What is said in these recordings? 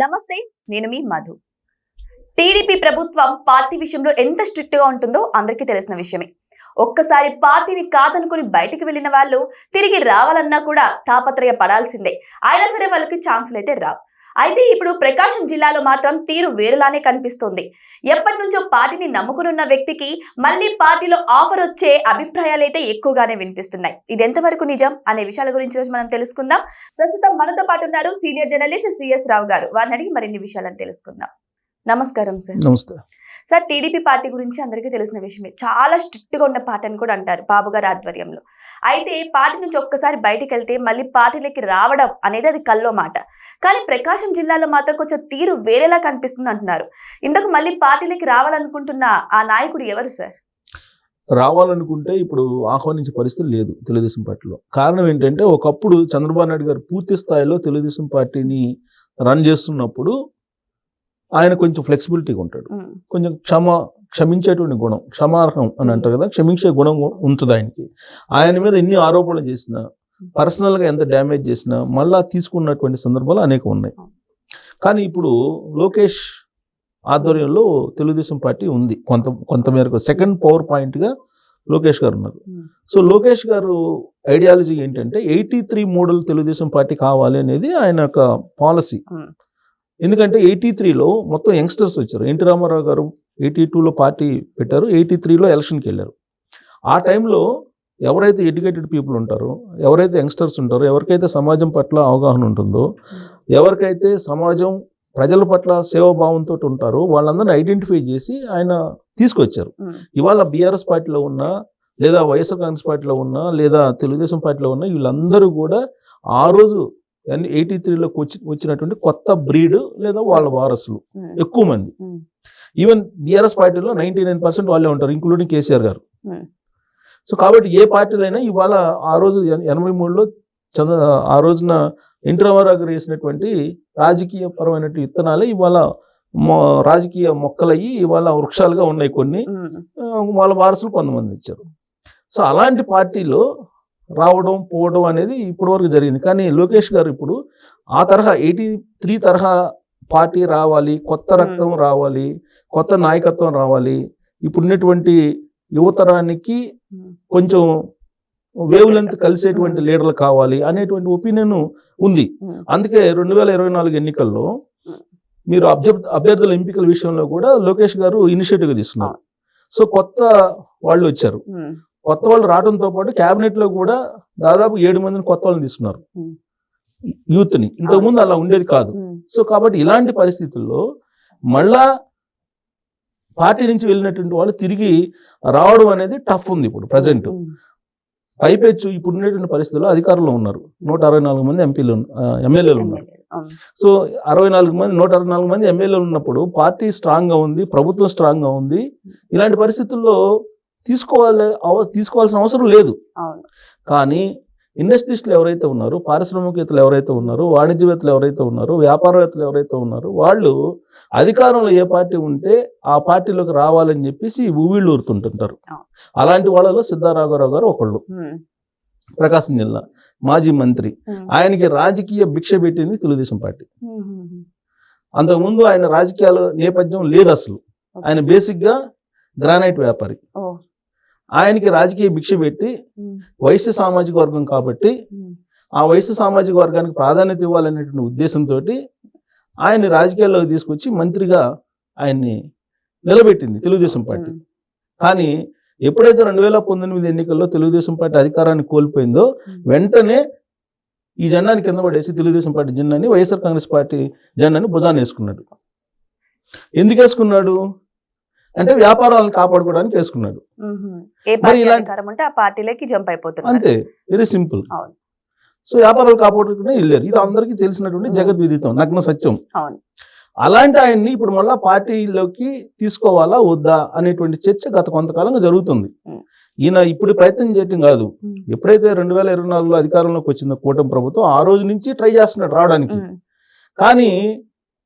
నమస్తే నేను మీ మధు. టీడీపీ ప్రభుత్వం పార్టీ విషయంలో ఎంత స్ట్రిక్ట్గా ఉంటుందో అందరికీ తెలిసిన విషయమే. ఒక్కసారి పార్టీని కాదనుకుని బయటికి వెళ్ళిన వాళ్ళు తిరిగి రావాలన్నా కూడా తాపత్రయ పడాల్సిందే. అయినా సరే వాళ్ళకి ఛాన్సులు అయితే రావు. అయితే ఇప్పుడు ప్రకాశం జిల్లాలో మాత్రం తీరు వేరులానే కనిపిస్తుంది. ఎప్పటి నుంచో పార్టీని నమ్ముకునున్న వ్యక్తికి మళ్ళీ పార్టీలో ఆఫర్ వచ్చే అభిప్రాయాలైతే ఎక్కువగానే వినిపిస్తున్నాయి. ఇది ఎంతవరకు నిజం అనే విషయాల గురించి రోజు మనం తెలుసుకుందాం. ప్రస్తుతం మనతో పాటు ఉన్నారు సీనియర్ జర్నలిస్ట్ సిఎస్ రావు గారు. వారిని అడిగి మరిన్ని విషయాలను తెలుసుకుందాం. నమస్కారం సార్ నమస్తే. సార్ టీడీపీ పార్టీ గురించి అందరికీ తెలిసిన విషయమే. చాలా స్ట్రిక్ట్గా ఉన్న పార్టీ అని కూడా అంటారు బాబు గారి ఆధ్వర్యంలో. అయితే పార్టీ నుంచి ఒక్కసారి బయటికి వెళ్తే మళ్ళీ పార్టీలోకి రావడం అనేది అది కల్లో మాట. కానీ ప్రకాశం జిల్లాలో మాత్రం కొంచెం తీరు వేరేలా కనిపిస్తుంది అంటున్నారు. ఇందుకు మళ్ళీ పార్టీలోకి రావాలనుకుంటున్న ఆ నాయకుడు ఎవరు సార్ రావాలనుకుంటే ఇప్పుడు ఆహ్వానించే పరిస్థితి లేదు తెలుగుదేశం పార్టీలో. కారణం ఏంటంటే ఒకప్పుడు చంద్రబాబు నాయుడు గారు పూర్తి స్థాయిలో తెలుగుదేశం పార్టీని రన్ చేస్తున్నప్పుడు ఆయన కొంచెం ఫ్లెక్సిబిలిటీగా ఉంటాడు. కొంచెం క్షమ క్షమించేటువంటి గుణం క్షమార్హం అని అంటారు కదా క్షమించే గుణం ఉంటుంది ఆయనకి. ఆయన మీద ఎన్ని ఆరోపణలు చేసినా పర్సనల్గా ఎంత డ్యామేజ్ చేసినా మళ్ళా తీసుకున్నటువంటి సందర్భాలు అనేక ఉన్నాయి. కానీ ఇప్పుడు లోకేష్ ఆధ్వర్యంలో తెలుగుదేశం పార్టీ ఉంది. కొంత కొంత మేరకు సెకండ్ పవర్ పాయింట్గా లోకేష్ గారు ఉన్నారు. సో లోకేష్ గారు ఐడియాలజీ ఏంటంటే eighty three model Telugu Desam party కావాలి అనేది ఆయన యొక్క పాలసీ ఎందుకంటే ఎయిటీ త్రీలో మొత్తం యంగ్స్టర్స్ వచ్చారు. ఎన్టీ రామారావు గారు ఎయిటీ టూలో పార్టీ పెట్టారు. ఎయిటీ త్రీలో ఎలక్షన్కి వెళ్ళారు. ఆ టైంలో ఎవరైతే ఎడ్యుకేటెడ్ పీపుల్ ఉంటారో ఎవరైతే యంగ్స్టర్స్ ఉంటారో ఎవరికైతే సమాజం పట్ల అవగాహన ఉంటుందో ఎవరికైతే సమాజం ప్రజల పట్ల సేవాభావంతో ఉంటారో వాళ్ళందరినీ ఐడెంటిఫై చేసి ఆయన తీసుకొచ్చారు. ఇవాళ బీఆర్ఎస్ పార్టీలో ఉన్నా లేదా వైఎస్ఆర్ కాంగ్రెస్ పార్టీలో ఉన్నా లేదా తెలుగుదేశం పార్టీలో ఉన్నా వీళ్ళందరూ కూడా ఆ రోజు ఎయిటీ త్రీలోకి వచ్చి వచ్చినటువంటి కొత్త బ్రీడ్ లేదా వాళ్ళ వారసులు. ఎక్కువ మంది. ఈవెన్ బీఆర్ఎస్ పార్టీలో నైన్టీ నైన్ పర్సెంట్ వాళ్ళే ఉంటారు ఇంక్లూడింగ్ కేసీఆర్ గారు. సో కాబట్టి ఏ పార్టీలైనా ఇవాళ ఆ రోజు ఎన- ఎనభై మూడులో చంద్ర ఆ రోజున గారు వేసినటువంటి రాజకీయ పరమైన విత్తనాలే ఇవాళ రాజకీయ మొక్కలయ్యి ఇవాళ వృక్షాలుగా ఉన్నాయి కొన్ని. వాళ్ళ వారసులు కొంతమంది ఇచ్చారు. సో అలాంటి పార్టీలో రావడం పోవడం అనేది ఇప్పటివరకు జరిగింది. కానీ లోకేష్ గారు ఇప్పుడు ఆ తరహా ఎయిటీ త్రీ తరహా పార్టీ రావాలి కొత్త రక్తం రావాలి కొత్త నాయకత్వం రావాలి. ఇప్పుడు ఉన్నటువంటి యువతరానికి కొంచెం వేవ్ లెంత్ కలిసేటువంటి లీడర్లు కావాలి అనేటువంటి ఒపీనియన్ ఉంది. అందుకే రెండు వేల ఇరవై నాలుగు ఎన్నికల్లో మీరు అభ్యర్థ అభ్యర్థుల ఎంపికల విషయంలో కూడా లోకేష్ గారు ఇనిషియేటివ్ తీసుకున్నారు. సో కొత్త వాళ్ళు వచ్చారు. కొత్త వాళ్ళు రావడంతో పాటు కేబినెట్లో కూడా దాదాపు ఏడు మందిని కొత్త వాళ్ళని తీసుకున్నారు. యూత్ని ఇంతకుముందు అలా ఉండేది కాదు. సో కాబట్టి ఇలాంటి పరిస్థితుల్లో మళ్ళా పార్టీ నుంచి వెళ్ళినటువంటి వాళ్ళు తిరిగి రావడం అనేది టఫ్ ఉంది ఇప్పుడు ప్రజెంట్. పైపెచ్చు ఇప్పుడు ఉన్నటువంటి పరిస్థితుల్లో అధికారంలో ఉన్నారు. నూట అరవై నాలుగు మంది ఎంపీలు ఎమ్మెల్యేలు ఉన్నారు. సో అరవై నాలుగు మంది నూట అరవై నాలుగు మంది ఎమ్మెల్యేలు ఉన్నప్పుడు పార్టీ స్ట్రాంగ్గా ఉంది ప్రభుత్వం స్ట్రాంగ్గా ఉంది. ఇలాంటి పరిస్థితుల్లో తీసుకోవాలి తీసుకోవాల్సిన అవసరం లేదు. కానీ ఇండస్ట్రీస్టులు ఎవరైతే ఉన్నారో పారిశ్రామికవేత్తలు ఎవరైతే ఉన్నారో వాణిజ్యవేత్తలు ఎవరైతే ఉన్నారో వ్యాపారవేత్తలు ఎవరైతే ఉన్నారో వాళ్ళు అధికారంలో ఏ పార్టీ ఉంటే ఆ పార్టీలోకి రావాలని చెప్పేసి ఊవిళ్ళు ఊరుతుంటుంటారు. అలాంటి వాళ్ళలో సిద్ధారాఘవరావు గారు ఒకళ్ళు. ప్రకాశం జిల్లా మాజీ మంత్రి. ఆయనకి రాజకీయ భిక్ష పెట్టింది తెలుగుదేశం పార్టీ. అంతకుముందు ఆయన రాజకీయాల నేపథ్యం లేదు అసలు. ఆయన బేసిక్గా గ్రానైట్ వ్యాపారి. ఆయనకి రాజకీయ భిక్ష పెట్టి వైశ్య సామాజిక వర్గం కాబట్టి ఆ వైశ్య సామాజిక వర్గానికి ప్రాధాన్యత ఇవ్వాలనేటువంటి ఉద్దేశంతో ఆయన్ని రాజకీయాల్లోకి తీసుకొచ్చి మంత్రిగా ఆయన్ని నిలబెట్టింది తెలుగుదేశం పార్టీ. కానీ ఎప్పుడైతే రెండు వేల పంతొమ్మిది ఎన్నికల్లో తెలుగుదేశం పార్టీ అధికారాన్ని కోల్పోయిందో. వెంటనే ఈ జెండాని కింద పడేసి తెలుగుదేశం పార్టీ జెండాని వైఎస్ఆర్ కాంగ్రెస్ పార్టీ జెండాని భుజాన్ని వేసుకున్నాడు. ఎందుకు వేసుకున్నాడు? అంటే వ్యాపారాలను కాపాడుకోవడానికి వేసుకున్నాడు. ఆ పార్టీలోకి జంప్ అంతే వెరీ సింపుల్. సో వ్యాపారాలు కాపాడుకుంటే వెళ్ళారు. ఇది అందరికీ తెలిసినటువంటి జగత్ విదితం నగ్న సత్యం. అలాంటి ఆయన్ని ఇప్పుడు మళ్ళా పార్టీలోకి తీసుకోవాలా వద్దా అనేటువంటి చర్చ గత కొంతకాలంగా జరుగుతుంది. ఈయన ఇప్పుడు ప్రయత్నం చేయటం కాదు. ఎప్పుడైతే రెండు వేల ఇరవై నాలుగులో అధికారంలోకి వచ్చిందో కూటమి ప్రభుత్వం ఆ రోజు నుంచి ట్రై చేస్తున్నాడు రావడానికి. కానీ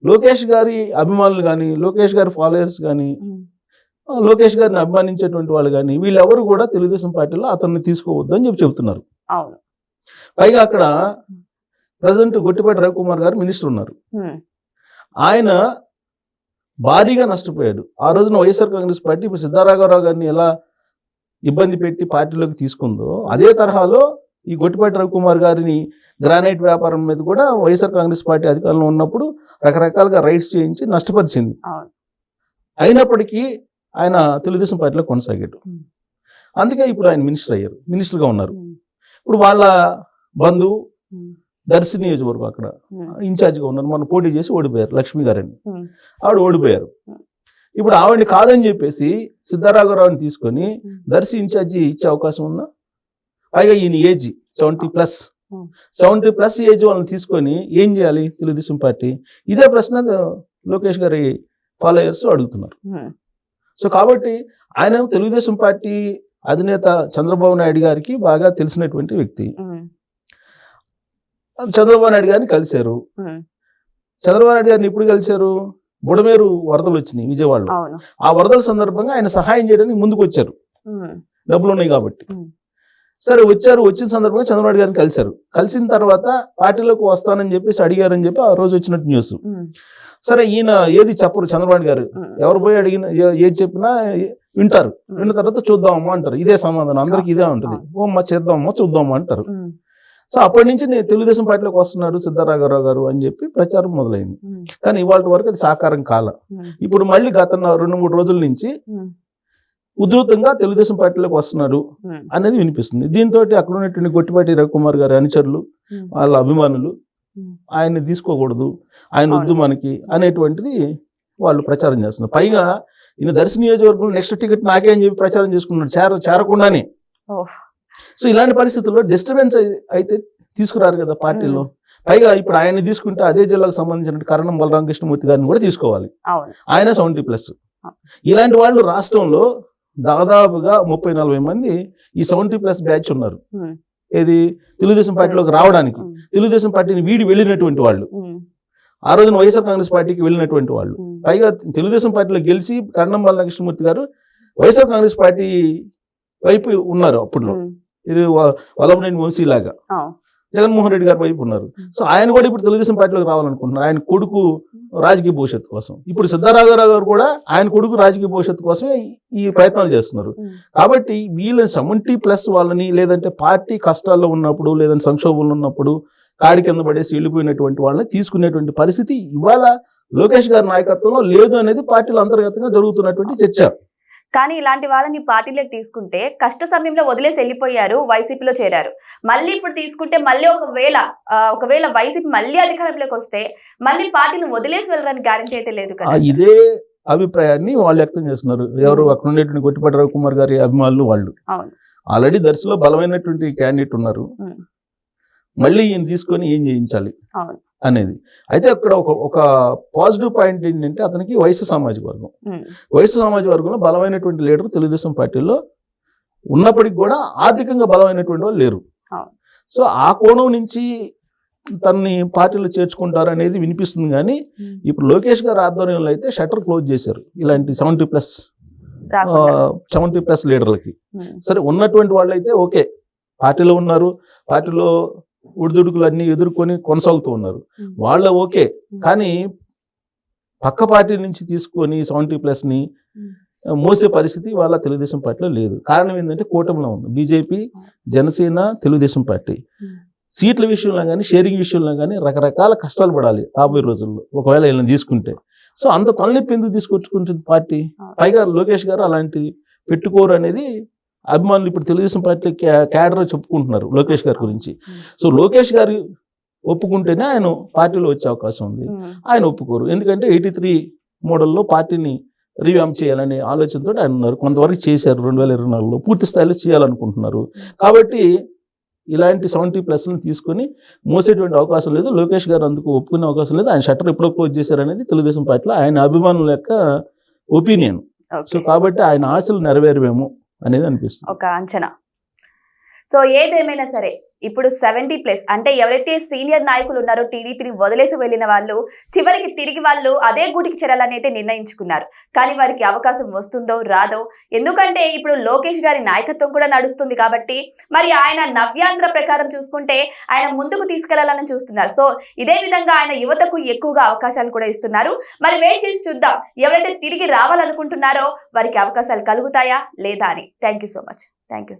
లోకేష్ గారి అభిమానులు కానీ లోకేష్ గారి ఫాలోయర్స్ కానీ లోకేష్ గారిని అభిమానించేటువంటి వాళ్ళు కానీ వీళ్ళెవరు కూడా తెలుగుదేశం పార్టీలో అతన్ని తీసుకోవద్దు అని చెప్పి చెబుతున్నారు. అవును. పైగా అక్కడ ప్రజెంట్ గొట్టిపాటి రవికుమార్ గారు మినిస్టర్ ఉన్నారు. ఆయన భారీగా నష్టపోయాడు. ఆ రోజున వైఎస్ఆర్ కాంగ్రెస్ పార్టీ ఇప్పుడు సిద్ధారాఘవరావు గారిని ఎలా ఇబ్బంది పెట్టి పార్టీలోకి తీసుకుందో అదే తరహాలో ఈ గొట్టిపాటి రవికుమార్ గారిని గ్రానైట్ వ్యాపారం మీద కూడా వైఎస్ఆర్ కాంగ్రెస్ పార్టీ అధికారంలో ఉన్నప్పుడు రకరకాలుగా రైట్స్ చేయించి నష్టపరిచింది. అయినప్పటికీ ఆయన తెలుగుదేశం పార్టీలో కొనసాగాడు. అందుకే ఇప్పుడు ఆయన మినిస్టర్ అయ్యారు మినిస్టర్గా ఉన్నారు. ఇప్పుడు వాళ్ళ బంధువు దర్శి నియోజకవర్గం అక్కడ ఇన్ఛార్జ్గా ఉన్నారు. మొన్న పోటీ చేసి ఓడిపోయారు లక్ష్మి గారని. ఆవిడ ఓడిపోయారు. ఇప్పుడు ఆవిడని కాదని చెప్పేసి సిద్ధారాఘవరావుని తీసుకొని. దర్శి ఇన్ఛార్జి ఇచ్చే అవకాశం ఉందా? పైగా ఈయన age seventy plus. Seventy plus age వాళ్ళని తీసుకొని ఏం చేయాలి తెలుగుదేశం పార్టీ? ఇదే ప్రశ్న లోకేష్ గారి ఫాలోయర్స్ అడుగుతున్నారు. సో కాబట్టి ఆయన తెలుగుదేశం పార్టీ అధినేత చంద్రబాబు నాయుడు గారికి బాగా తెలిసినటువంటి వ్యక్తి. చంద్రబాబు నాయుడు గారిని కలిశారు. చంద్రబాబు నాయుడు గారిని ఎప్పుడు కలిశారు? బుడమేరు వరదలు వచ్చినాయి విజయవాడలో. ఆ వరదల సందర్భంగా ఆయన సహాయం చేయడానికి ముందుకు వచ్చారు డబ్బులు ఉన్నాయి కాబట్టి. సరే వచ్చారు. వచ్చిన సందర్భంగా చంద్రబాబు గారిని కలిశారు. కలిసిన తర్వాత పార్టీలోకి వస్తానని చెప్పేసి అడిగారని చెప్పి ఆ రోజు వచ్చినట్టు న్యూస్. సరే ఈయన ఏది చెప్పరు? చంద్రబాబు గారు. ఎవరు పోయి అడిగిన ఏది చెప్పినా వింటారు. విన్న తర్వాత చూద్దామమ్మా అంటారు. ఇదే సమాధానం. అందరికి ఇదే ఉంటుంది. ఓ అమ్మా చేద్దామమ్మా చూద్దామా అంటారు. సో అప్పటి నుంచి నేను తెలుగుదేశం పార్టీలోకి వస్తున్నారు సిద్ధారాఘవరావు గారు అని చెప్పి ప్రచారం మొదలైంది. కానీ ఇవాళ వరకు అది సాకారం కాల. ఇప్పుడు మళ్ళీ గత రెండు మూడు రోజుల నుంచి ఉధృతంగా తెలుగుదేశం పార్టీలోకి వస్తున్నారు అనేది వినిపిస్తుంది. దీంతో అక్కడ ఉన్నటువంటి గొట్టిపాటి రవికుమార్ గారి అనుచరులు వాళ్ళ అభిమానులు. ఆయన్ని తీసుకోకూడదు ఆయన వద్దు. మనకి అనేటువంటిది వాళ్ళు ప్రచారం చేస్తున్నారు. పైగా ఈయన దర్శన నియోజకవర్గంలో నెక్స్ట్ టికెట్ నాకే అని చెప్పి ప్రచారం చేసుకున్నాడు చేర చేరకుండానే. సో ఇలాంటి పరిస్థితుల్లో డిస్టర్బెన్స్ అయితే తీసుకురారు కదా పార్టీలో. పైగా ఇప్పుడు ఆయన్ని తీసుకుంటే అదే జిల్లాకు సంబంధించిన కరణం బలరామకృష్ణమూర్తి గారిని కూడా తీసుకోవాలి. ఆయన సెవెంటీ ప్లస్ ఇలాంటి వాళ్ళు రాష్ట్రంలో దాదాపుగా ముప్పై నలభై మంది ఈ సెవెంటీ ప్లస్ బ్యాచ్ ఉన్నారు. ఏది? తెలుగుదేశం పార్టీలోకి రావడానికి. తెలుగుదేశం పార్టీని వీడి వెళ్ళినటువంటి వాళ్ళు. ఆ రోజున వైఎస్ఆర్ కాంగ్రెస్ పార్టీకి వెళ్ళినటువంటి వాళ్ళు. పైగా తెలుగుదేశం పార్టీలో గెలిచి కరణం బాలకృష్ణమూర్తి గారు వైఎస్ఆర్ కాంగ్రెస్ పార్టీ వైపు ఉన్నారు అప్పట్లో. ఉమ్, ఇది వల్లభనేని వంశీ లాగా. జగన్మోహన్ రెడ్డి గారి వైపు ఉన్నారు. సో ఆయన కూడా ఇప్పుడు తెలుగుదేశం పార్టీలోకి రావాలనుకుంటున్నారు. ఆయన కొడుకు రాజకీయ భవిష్యత్తు కోసం. ఇప్పుడు సిద్ధరాఘవరావు గారు కూడా ఆయన కొడుకు రాజకీయ భవిష్యత్తు కోసమే ఈ ప్రయత్నాలు చేస్తున్నారు. కాబట్టి వీళ్ళని సెవెంటీ ప్లస్ వాళ్ళని లేదంటే పార్టీ కష్టాల్లో ఉన్నప్పుడు లేదంటే సంక్షోభంలో ఉన్నప్పుడు కాడి కింద పడేసి వెళ్ళిపోయినటువంటి వాళ్ళని తీసుకునేటువంటి పరిస్థితి ఇవాళ లోకేష్ గారి నాయకత్వంలో లేదు అనేది పార్టీల అంతర్గతంగా జరుగుతున్నటువంటి చర్చ. కానీ ఇలాంటి వాళ్ళని పార్టీలోకి తీసుకుంటే కష్ట సమయంలో వదిలేసి వెళ్ళిపోయారు వైసీపీలో చేరారు. మళ్ళీ ఇప్పుడు తీసుకుంటే మళ్ళీ ఒకవేళ ఒకవేళ వైసీపీ మళ్ళీ అధికారంలోకి వస్తే మళ్ళీ పార్టీని వదిలేసి వెళ్ళడానికి గ్యారంటీ అయితే లేదు కదా ఇదే అభిప్రాయాన్ని వాళ్ళు వ్యక్తం చేస్తున్నారు. ఎవరు అక్కడ ఉండేటువంటి గొట్టిపాటి రవికుమార్ గారి అభిమానులు వాళ్ళు. ఆల్రెడీ దర్శలో బలమైనటువంటి క్యాండిడేట్ ఉన్నారు. మళ్ళీ ఈయన తీసుకొని ఏం చేయించాలి? అనేది. అయితే అక్కడ ఒక ఒక పాజిటివ్ పాయింట్ ఏంటంటే అతనికి వయసు సామాజిక వర్గం. వయసు సామాజిక వర్గంలో బలమైనటువంటి లీడర్ తెలుగుదేశం పార్టీలో ఉన్నప్పటికి కూడా ఆర్థికంగా బలమైనటువంటి వాళ్ళు లేరు. సో ఆ కోణం నుంచి తనని పార్టీలో చేర్చుకుంటారు అనేది వినిపిస్తుంది కానీ ఇప్పుడు లోకేష్ గారి ఆధ్వర్యంలో అయితే షట్టర్ క్లోజ్ చేశారు ఇలాంటి సెవెంటీ ప్లస్ సెవెంటీ ప్లస్ లీడర్లకి. సరే ఉన్నటువంటి వాళ్ళు అయితే ఓకే పార్టీలో ఉన్నారు. పార్టీలో ఉడిదుడుకులు అన్ని ఎదుర్కొని కొనసాగుతూ ఉన్నారు. వాళ్ళ ఓకే. కానీ పక్క పార్టీ నుంచి తీసుకొని సెవెంటీ ప్లస్ని మోసే పరిస్థితి వాళ్ళ తెలుగుదేశం పార్టీలో లేదు. కారణం ఏంటంటే కూటమిలో ఉంది. BJP Jana Sena Telugu Desam party. సీట్ల విషయంలో కానీ షేరింగ్ విషయంలో కానీ రకరకాల కష్టాలు పడాలి రాబోయే రోజుల్లో. ఒకవేళ వీళ్ళని తీసుకుంటే. సో అంత తలనొప్పి ఎందుకు తీసుకొచ్చుకుంటుంది పార్టీ? పైగా లోకేష్ గారు అలాంటి పెట్టుకోరు అనేది అభిమానులు ఇప్పుడు తెలుగుదేశం పార్టీ క్యాడర్ చెప్పుకుంటున్నారు లోకేష్ గారి గురించి. ఉమ్, సో లోకేష్ గారు ఒప్పుకుంటేనే ఆయన పార్టీలో వచ్చే అవకాశం ఉంది. ఉమ్, ఆయన ఒప్పుకోరు. ఎందుకంటే ఎయిటీ త్రీ మోడల్లో పార్టీని రివ్యామ్ చేయాలనే ఆలోచనతో ఆయన ఉన్నారు. కొంతవరకు చేశారు. రెండు వేల ఇరవై నాలుగులో పూర్తి స్థాయిలో చేయాలనుకుంటున్నారు. కాబట్టి ఇలాంటి సెవెంటీ ప్లస్లను తీసుకొని మోసేటువంటి అవకాశం లేదు. లోకేష్ గారు అందుకు ఒప్పుకునే అవకాశం లేదు. ఆయన షట్టర్ ఎప్పుడో క్లోజ్ చేశారనేది తెలుగుదేశం పార్టీలో ఆయన అభిమానుల యొక్క ఒపీనియన్. సో కాబట్టి ఆయన ఆశలు నెరవేరవేమో. అనేది అనిపిస్తుంది. ఒక అంచనా. సో ఏదేమైనా సరే ఇప్పుడు సెవెంటీ ప్లస్ అంటే ఎవరైతే సీనియర్ నాయకులు ఉన్నారో టీడీపీని వదిలేసి వెళ్ళిన వాళ్ళు చివరికి తిరిగి వాళ్ళు అదే గూటికి చేరాలని అయితే నిర్ణయించుకున్నారు. కానీ వారికి అవకాశం వస్తుందో రాదో? ఎందుకంటే ఇప్పుడు లోకేష్ గారి నాయకత్వం కూడా నడుస్తుంది కాబట్టి మరి ఆయన నవ్యాంధ్ర ప్రకారం చూసుకుంటే ఆయన ముందుకు తీసుకెళ్ళాలని చూస్తున్నారు. సో ఇదే విధంగా ఆయన యువతకు ఎక్కువగా అవకాశాలు కూడా ఇస్తున్నారు. మరి వెయిట్ చేసి చూద్దాం. ఎవరైతే తిరిగి రావాలనుకుంటున్నారో వారికి అవకాశాలు కలుగుతాయా లేదా అని. Thank you so much thank you